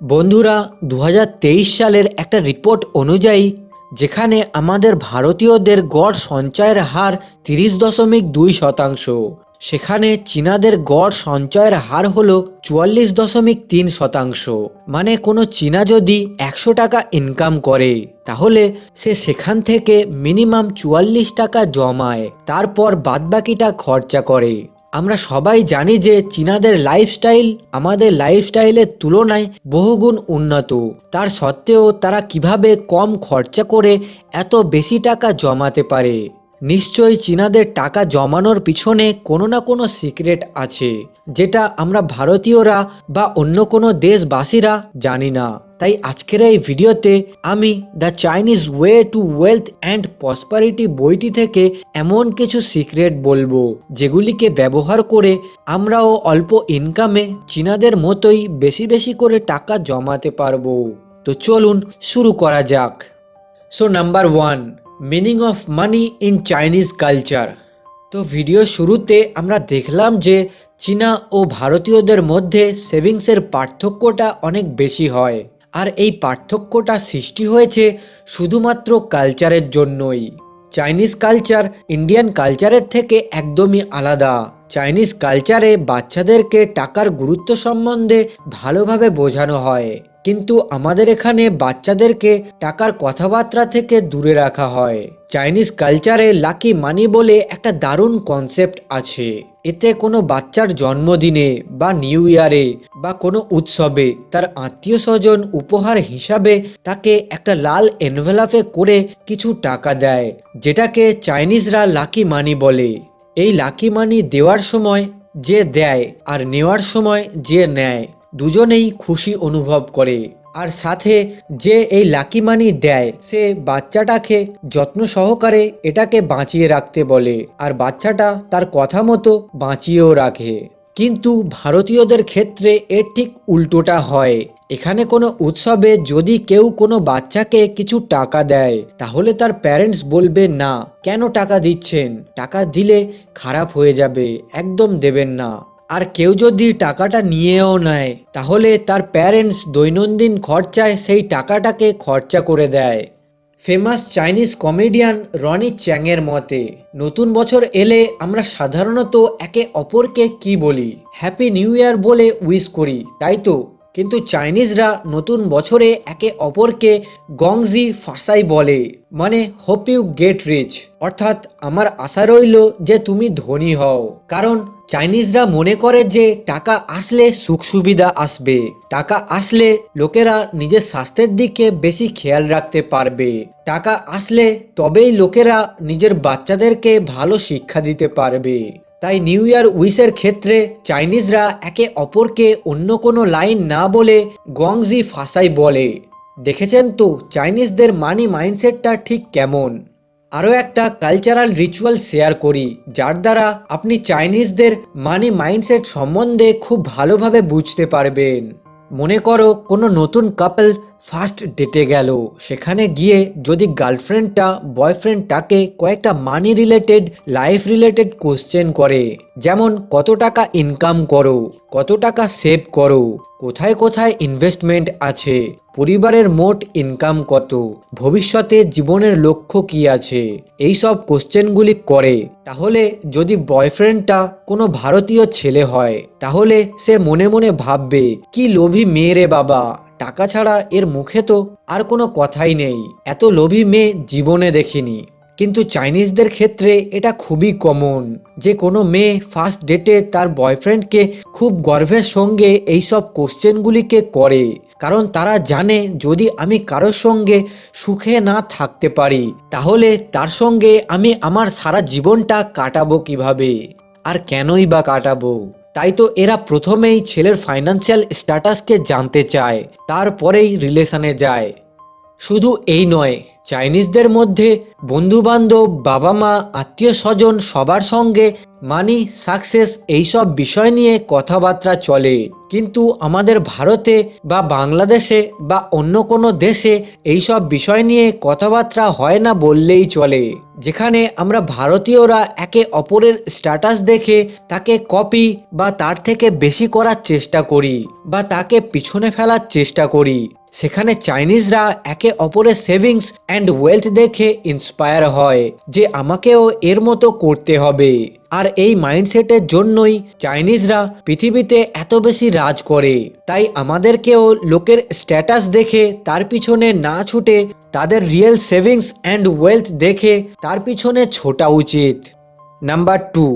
বন্ধুরা দু হাজার তেইশ সালের একটা রিপোর্ট অনুযায়ী, যেখানে আমাদের ভারতীয়দের গড় সঞ্চয়ের হার তিরিশ দশমিক দুই শতাংশ। সেখানে চীনাদের গড় সঞ্চয়ের হার হলো চুয়াল্লিশ দশমিক তিন শতাংশ। মানে কোনো চীনা যদি একশো টাকা ইনকাম করে, তাহলে সে সেখান থেকে মিনিমাম চুয়াল্লিশ টাকা জমায়, তারপর বাদবাকিটা খরচা করে। আমরা সবাই জানি যে চীনাদের লাইফস্টাইল আমাদের লাইফস্টাইলের তুলনায় বহুগুণ উন্নত। তার সত্ত্বেও তারা কীভাবে কম খরচা করে এত বেশি টাকা জমাতে পারে? নিশ্চয়ই চীনাদের টাকা জমানোর পিছনে কোনো না কোনো সিক্রেট আছে, যেটা আমরা ভারতীয়রা বা অন্য কোনো দেশবাসীরা জানি না। তাই আজকের এই ভিডিওতে আমি the Chinese way to wealth and prosperity বইটি থেকে এমন কিছু সিক্রেট বলব, যেগুলিকে ব্যবহার করে আমরাও অল্প ইনকামে চীনাদের মতোই বেশি বেশি করে টাকা জমাতে পারব। তো চলুন শুরু করা যাক। So number one meaning of money in Chinese culture তো ভিডিও শুরুতে আমরা দেখলাম যে চীনা ও ভারতীয়দের মধ্যে সেভিংসের পার্থক্যটা অনেক বেশি হয়। আর এই পার্থক্যটা সৃষ্টি হয়েছে শুধুমাত্র কালচারের জন্যই। চাইনিজ কালচার ইন্ডিয়ান কালচারের থেকে একদমই আলাদা। চাইনিজ কালচারে বাচ্চাদেরকে টাকার গুরুত্ব সম্বন্ধে ভালোভাবে বোঝানো হয়। কিন্তু আমাদের এখানে বাচ্চাদেরকে টাকার কথাবার্তা থেকে দূরে রাখা হয়। চাইনিজ কালচারে লাকি মানি বলে একটা দারুণ কনসেপ্ট আছে। এতে কোনো বাচ্চার জন্মদিনে বা নিউ ইয়ারে বা কোনো উৎসবে তার আত্মীয় স্বজন উপহার হিসাবে তাকে একটা লাল এনভেলাপে করে কিছু টাকা দেয়, যেটাকে চাইনিজরা লাকি মানি বলে। এই লাকি মানি দেওয়ার সময় যে দেয় আর নেওয়ার সময় যে নেয়, দুজনেই খুশি অনুভব করে। আর সাথে যে এই লাকি মানি দেয়, সে বাচ্চাটাকে যত্ন সহকারে এটাকে বাঁচিয়ে রাখতে বলে আর বাচ্চাটা তার কথা মতো বাঁচিয়েও রাখে। কিন্তু ভারতীয়দের ক্ষেত্রে এর ঠিক উল্টোটা হয়। এখানে কোনো উৎসবে যদি কেউ কোনো বাচ্চাকে কিছু টাকা দেয়, তাহলে তার প্যারেন্টস বলবে, না, কেন টাকা দিচ্ছেন? টাকা দিলে খারাপ হয়ে যাবে, একদম দেবেন না। আর কেউ যদি টাকাটা নিয়েও নেয়, তাহলে তার প্যারেন্টস দৈনন্দিন খরচায় সেই টাকাটাকে খরচা করে দেয়। ফেমাস চাইনিজ কমেডিয়ান রনি চ্যাংয়ের মতে, নতুন বছর এলে আমরা সাধারণত একে অপরকে কি বলি? হ্যাপি নিউ ইয়ার বলে উইশ করি, তাই তো? কিন্তু চাইনিজরা নতুন বছরে একে অপরকে গংজি ফাসাই বলে মানে হোপ ইউ গেট রিচ অর্থাৎ আমার আশা রইল যে তুমি ধনী হও। কারণ চাইনিজরা মনে করে যে টাকা আসলে সুখ সুবিধা আসবে। টাকা আসলে লোকেরা নিজের স্বাস্থ্যের দিকে বেশি খেয়াল রাখতে পারবে। টাকা আসলে তবেই লোকেরা নিজের বাচ্চাদেরকে ভালো শিক্ষা দিতে পারবে। তাই নিউ ইয়ার উইশের ক্ষেত্রে চাইনিজরা একে অপরকে অন্য কোনো লাইন না বলে গংজি ফাসাই বলে। দেখেছেন তো চাইনিজদের মানি মাইন্ডসেটটা ঠিক কেমন? আরও একটা কালচারাল রিচুয়াল শেয়ার করি, যার দ্বারা আপনি চাইনিজদের মানি মাইন্ডসেট সম্বন্ধে খুব ভালোভাবে বুঝতে পারবেন। মনে করো, কোনো নতুন কাপল ফার্স্ট ডেটে গেল। সেখানে গিয়ে যদি গার্লফ্রেন্ডটা বয়ফ্রেন্ডটাকে কয়েকটা money related life related question করে, যেমন, কত টাকা ইনকাম করো? কত টাকা সেভ করো? কোথায় কোথায় ইনভেস্টমেন্ট আছে? পরিবারের মোট ইনকাম কত? ভবিষ্যতে জীবনের লক্ষ্য কি আছে? এই সব কোশ্চেনগুলি করে। তাহলে যদি বয়ফ্রেন্ডটা কোনো ভারতীয় ছেলে হয়, তাহলে সে মনে মনে ভাববে, কি লোভী মেয়ে রে বাবা। টাকা ছাড়া এর মুখে তো আর কোনো কথাই নেই। এত লোভী মেয়ে জীবনে দেখিনি। কিন্তু চাইনিজদের ক্ষেত্রে এটা খুবই কমন যে কোনো মেয়ে ফার্স্ট ডেটে তার বয়ফ্রেন্ডকে খুব গর্বের সঙ্গে এইসব কোশ্চেনগুলিকে করে। কারণ তারা জানে যদি আমি কারোর সঙ্গে সুখে না থাকতে পারি, তাহলে তার সঙ্গে আমি আমার সারা জীবনটা কাটাবো কীভাবে? আর কেনই বা কাটাবো? তাই তো এরা প্রথমেই ছেলের ফাইন্যান্সিয়াল স্ট্যাটাসকে জানতে চায়, তারপরেই রিলেশনে যায়। শুধু এই নয় চাইনিজদের মধ্যে বন্ধুবান্ধব বাবা মা আত্মীয় স্বজন সবার সঙ্গে মানি সাকসেস এইসব বিষয় নিয়ে কথাবার্তা চলে। কিন্তু আমাদের ভারতে বা বাংলাদেশে বা অন্য কোনো দেশে এইসব বিষয় নিয়ে কথাবার্তা হয় না বললেই চলে। যেখানে আমরা ভারতীয়রা একে অপরের স্ট্যাটাস দেখে তাকে কপি বা তার থেকে বেশি করার চেষ্টা করি বা তাকে পিছনে ফেলার চেষ্টা করি। সেখানে চাইনিজরা একে অপরের সেভিংস অ্যান্ড ওয়েলথ দেখে ইন্সপায়ার হয়, যে আমাকেও এর মতো করতে হবে। আর এই মাইন্ডসেটের জন্যই চাইনিজরা পৃথিবীতে এত বেশি রাজ করে। তাই আমাদেরকেও লোকের স্ট্যাটাস দেখে তার পিছনে না ছুটে তাদের রিয়েল সেভিংস অ্যান্ড ওয়েলথ দেখে তার পিছনে ছোটা উচিত। Number two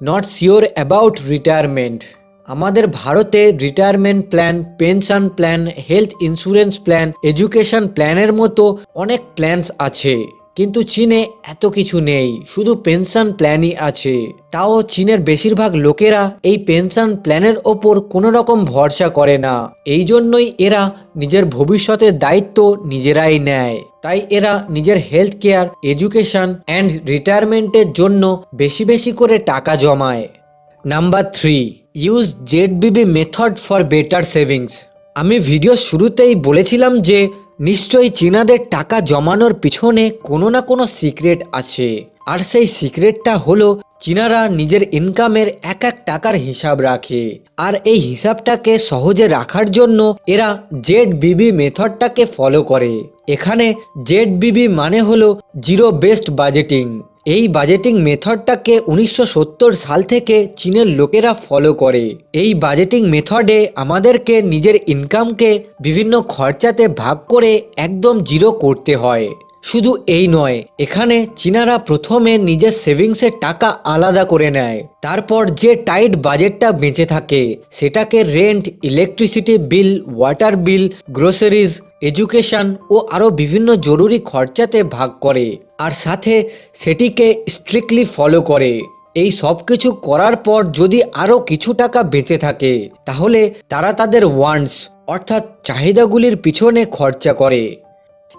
not sure about retirement আমাদের ভারতে retirement plan pension plan health insurance plan education প্ল্যানের মতো অনেক প্ল্যানস আছে। কিন্তু চীনে এত কিছু নেই, শুধু পেনশন প্ল্যানই আছে। তাও চীনের বেশিরভাগ লোকেরা এই পেনশন প্ল্যানের ওপর কোনো রকম ভরসা করে না। এই জন্যই এরা নিজের ভবিষ্যতের দায়িত্ব নিজেরাই নেয়। তাই এরা নিজের হেলথ কেয়ার এডুকেশন অ্যান্ড রিটায়ারমেন্টের জন্য বেশি বেশি করে টাকা জমায়। Number three use Z BB method for better savings আমি ভিডিও শুরুতেই বলেছিলাম যে, নিশ্চয়ই চীনাদের টাকা জমানোর পিছনে কোনো না কোনো সিক্রেট আছে। আর সেই সিক্রেটটা হলো, চীনারা নিজের ইনকামের এক এক টাকার হিসাব রাখে। আর এই হিসাবটাকে সহজে রাখার জন্য এরা জেড বিবি মেথডটাকে ফলো করে। এখানে জেড বিবি মানে হলো জিরো বেস্ট বাজেটিং এই বাজেটিং মেথডটাকে উনিশশো সত্তর সাল থেকে চীনের লোকেরা ফলো করে। এই বাজেটিং মেথডে আমাদেরকে নিজের ইনকামকে বিভিন্ন খরচাতে ভাগ করে একদম জিরো করতে হয়। শুধু এই নয়, এখানে চীনারা প্রথমে নিজের সেভিংসের টাকা আলাদা করে নেয়। তারপর যে টাইট বাজেটটা বেঁচে থাকে, সেটাকে rent electricity bill water bill groceries education ও আরও বিভিন্ন জরুরি খরচাতে ভাগ করে। আর সাথে সেটিকে স্ট্রিক্টলি ফলো করে। এই সব কিছু করার পর যদি আরও কিছু টাকা বেঁচে থাকে, তাহলে তারা তাদের ওয়ান্টস অর্থাৎ চাহিদাগুলির পিছনে খরচা করে।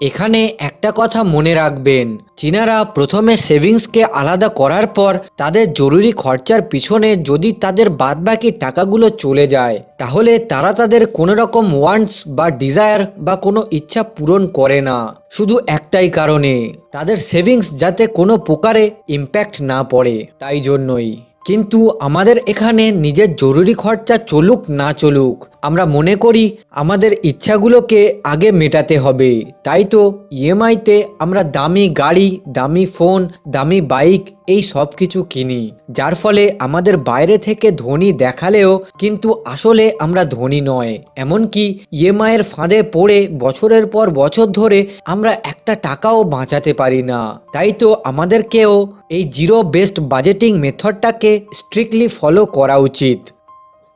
এখানে একটা কথা মনে রাখবেন, চীনারা প্রথমে সেভিংসকে আলাদা করার পর তাদের জরুরি খরচার পিছনে যদি তাদের বাদবাকি টাকাগুলো চলে যায়, তাহলে তারা তাদের কোনো রকম ওয়ান্টস বা ডিজায়ার বা কোনো ইচ্ছা পূরণ করে না। শুধু একটাই কারণে, তাদের সেভিংস যাতে কোনো প্রকারে ইম্প্যাক্ট না পড়ে, তাই জন্যই। কিন্তু আমাদের এখানে নিজের জরুরি খরচা চলুক না চলুক আমরা মনে করি আমাদের ইচ্ছাগুলোকে আগে মেটাতে হবে। তাই তো ইএমআইতে আমরা দামি গাড়ি, দামি ফোন, দামি বাইক এই সব কিছু কিনি। যার ফলে আমাদের বাইরে থেকে ধনী দেখালেও কিন্তু আসলে আমরা ধনী নয়। এমনকি ইএমআইয়ের ফাঁদে পড়ে বছরের পর বছর ধরে আমরা একটা টাকাও বাঁচাতে পারি না। তাই তো আমাদেরকেও এই জিরো বেস্ট বাজেটিং মেথডটাকে স্ট্রিক্টলি ফলো করা উচিত।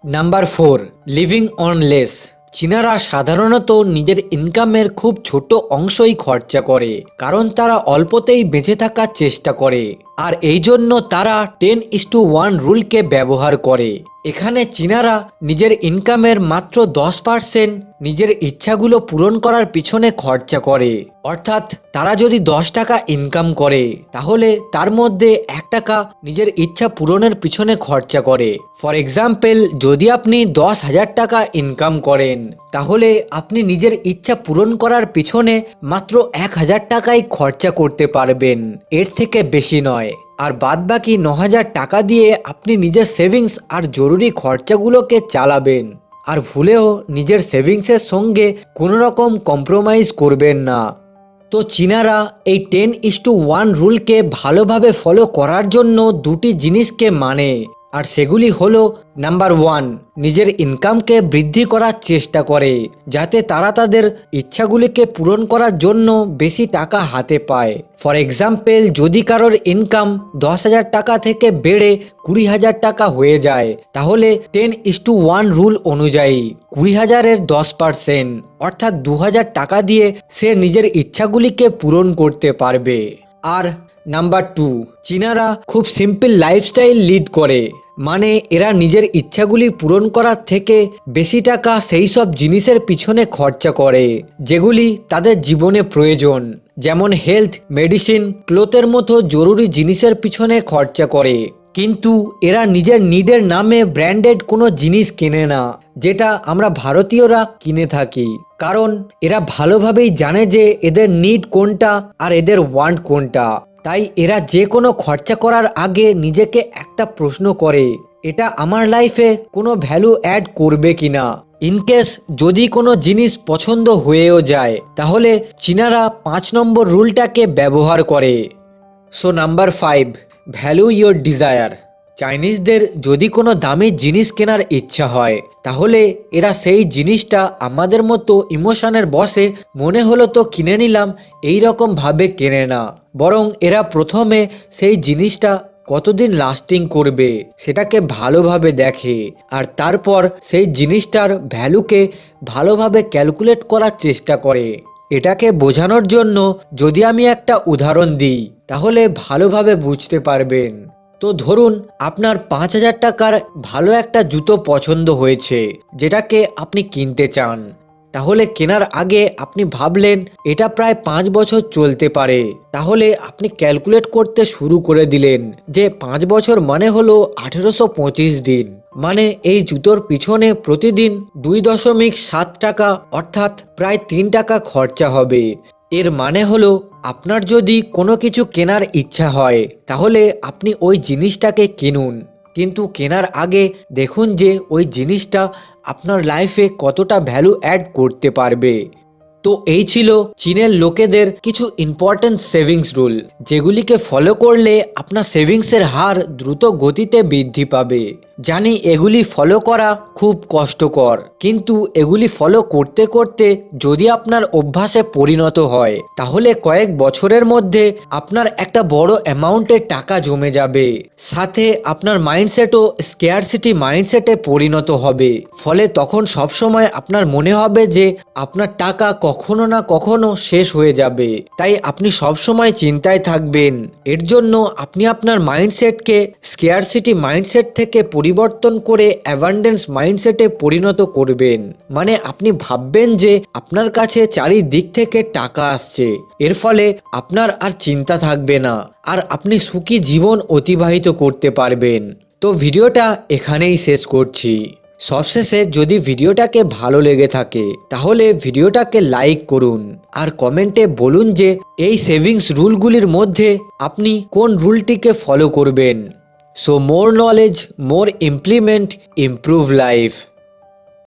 Number four living on less চীনারা সাধারণত নিজের ইনকামের খুব ছোট অংশই খরচা করে, কারণ তারা অল্পতেই বেঁচে থাকার চেষ্টা করে। আর এই জন্য তারা টেন ইস টু ওয়ান রুলকে ব্যবহার করে। এখানে চীনারা নিজের ইনকামের মাত্র দশ পার্সেন্ট নিজের ইচ্ছাগুলো পূরণ করার পিছনে খরচা করে। অর্থাৎ তারা যদি দশ টাকা ইনকাম করে, তাহলে তার মধ্যে এক টাকা নিজের ইচ্ছা পূরণের পিছনে খরচা করে। ফর এক্সাম্পল যদি আপনি দশ হাজার টাকা ইনকাম করেন, তাহলে আপনি নিজের ইচ্ছা পূরণ করার পিছনে মাত্র এক হাজার টাকাই খরচা করতে পারবেন। এর থেকে বেশি নয়। আর বাদ বাকি ন হাজার টাকা দিয়ে আপনি নিজের সেভিংস আর জরুরি খরচাগুলোকে চালাবেন। আর ভুলেও নিজের সেভিংসের সঙ্গে কোনো রকম কম্প্রোমাইজ করবেন না। তো চীনারা এই টেন ইস টু ওয়ান রুলকে ভালোভাবে ফলো করার জন্য দুটি জিনিসকে মানে। আর সেগুলি হলো নাম্বার ওয়ান নিজের ইনকামকে বৃদ্ধি করার চেষ্টা করে, যাতে তারা তাদের ইচ্ছাগুলিকে পূরণ করার জন্য বেশি টাকা হাতে পায়। ফর এক্সাম্পল যদি কারোর ইনকাম দশ হাজার টাকা থেকে বেড়ে কুড়ি হাজার টাকা হয়ে যায়, তাহলে ten is to one rule অনুযায়ী কুড়ি হাজারের দশ পার্সেন্ট অর্থাৎ দু হাজার টাকা দিয়ে সে নিজের ইচ্ছাগুলিকে পূরণ করতে পারবে। আর নাম্বার টু চীনারা খুব সিম্পল লাইফস্টাইল লিড করে। মানে এরা নিজের ইচ্ছাগুলি পূরণ করার থেকে বেশি টাকা সেই সব জিনিসের পিছনে খরচা করে, যেগুলি তাদের জীবনে প্রয়োজন। যেমন হেলথ মেডিসিন ক্লোথের মতো জরুরি জিনিসের পিছনে খরচা করে। কিন্তু এরা নিজের নিডের নামে ব্র্যান্ডেড কোনো জিনিস কেনে না, যেটা আমরা ভারতীয়রা কিনে থাকি। কারণ এরা ভালোভাবেই জানে যে এদের নিড কোনটা আর এদের ওয়ান্ট কোনটা। তাই এরা যে কোনো খরচা করার আগে নিজেকে একটা প্রশ্ন করে, এটা আমার লাইফে কোনো ভ্যালু অ্যাড করবে কিনা? ইনকেস যদি কোনো জিনিস পছন্দ হয়েও যায়, তাহলে চীনারা পাঁচ নম্বর রুলটাকে ব্যবহার করে। So number five value your desire চাইনিজদের যদি কোনো দামি জিনিস কেনার ইচ্ছা হয় তাহলে এরা সেই জিনিসটা আমাদের মতো ইমোশনের বসে মনে হলো তো কিনে নিলাম, এই রকম ভাবে কেনে না। বরং এরা প্রথমে সেই জিনিসটা কতদিন লাস্টিং করবে, সেটাকে ভালোভাবে দেখে, আর তারপর সেই জিনিসটার ভ্যালুকে ভালোভাবে ক্যালকুলেট করার চেষ্টা করে। এটাকে বোঝানোর জন্য যদি আমি একটা উদাহরণ দিই, তাহলে ভালোভাবে বুঝতে পারবেন। তো ধরুন, আপনার পাঁচ হাজার টাকার ভালো একটা জুতো পছন্দ হয়েছে, যেটাকে আপনি কিনতে চান। তাহলে কেনার আগে আপনি ভাবলেন, এটা প্রায় পাঁচ বছর চলতে পারে। তাহলে আপনি ক্যালকুলেট করতে শুরু করে দিলেন যে পাঁচ বছর মানে হলো আঠেরোশো পঁচিশ দিন। মানে এই জুতোর পিছনে প্রতিদিন দুই দশমিক সাত টাকা, অর্থাৎ প্রায় তিন টাকা খরচা হবে। এর মানে হলো আপনার যদি কোনো কিছু কেনার ইচ্ছা হয়, তাহলে আপনি ওই জিনিসটাকে কিনুন। কিন্তু কেনার আগে দেখুন যে ওই জিনিসটা আপনার লাইফে কতটা ভ্যালু অ্যাড করতে পারবে। তো এই ছিল চীনের লোকেদের কিছু ইম্পর্ট্যান্ট সেভিংস রুল যেগুলিকে ফলো করলে আপনার সেভিংসের হার দ্রুত গতিতে বৃদ্ধি পাবে। জানি এগুলি ফলো করা খুব কষ্টকর। কিন্তু এগুলি ফলো করতে করতে যদি আপনার অভ্যাসে পরিণত হয়, তাহলে কয়েক বছরের মধ্যে আপনার একটা বড় অ্যামাউন্টের টাকা জমে যাবে। সাথে আপনার মাইন্ডসেটও স্কেয়ারসিটি মাইন্ডসেটে পরিণত হবে। ফলে তখন সবসময় আপনার মনে হবে যে আপনার টাকা কখনো না কখনো শেষ হয়ে যাবে। তাই আপনি সবসময় চিন্তায় থাকবেন। এর জন্য আপনি আপনার মাইন্ডসেটকে স্কেয়ারসিটি মাইন্ডসেট থেকে পরিবর্তন করে অ্যাভান্ডেন্স মাইন্ডসেটে পরিণত করবেন। মানে আপনি ভাববেন যে আপনার কাছে চারিদিক থেকে টাকা আসছে। এর ফলে আপনার আর চিন্তা থাকবে না। আর আপনি সুখী জীবন অতিবাহিত করতে পারবেন। তো ভিডিওটা এখানেই শেষ করছি। সবশেষে যদি ভিডিওটাকে ভালো লেগে থাকে, তাহলে ভিডিওটাকে লাইক করুন। আর কমেন্টে বলুন যে এই সেভিংস রুলগুলির মধ্যে আপনি কোন রুলটিকে ফলো করবেন। So more knowledge, more implement, improve life.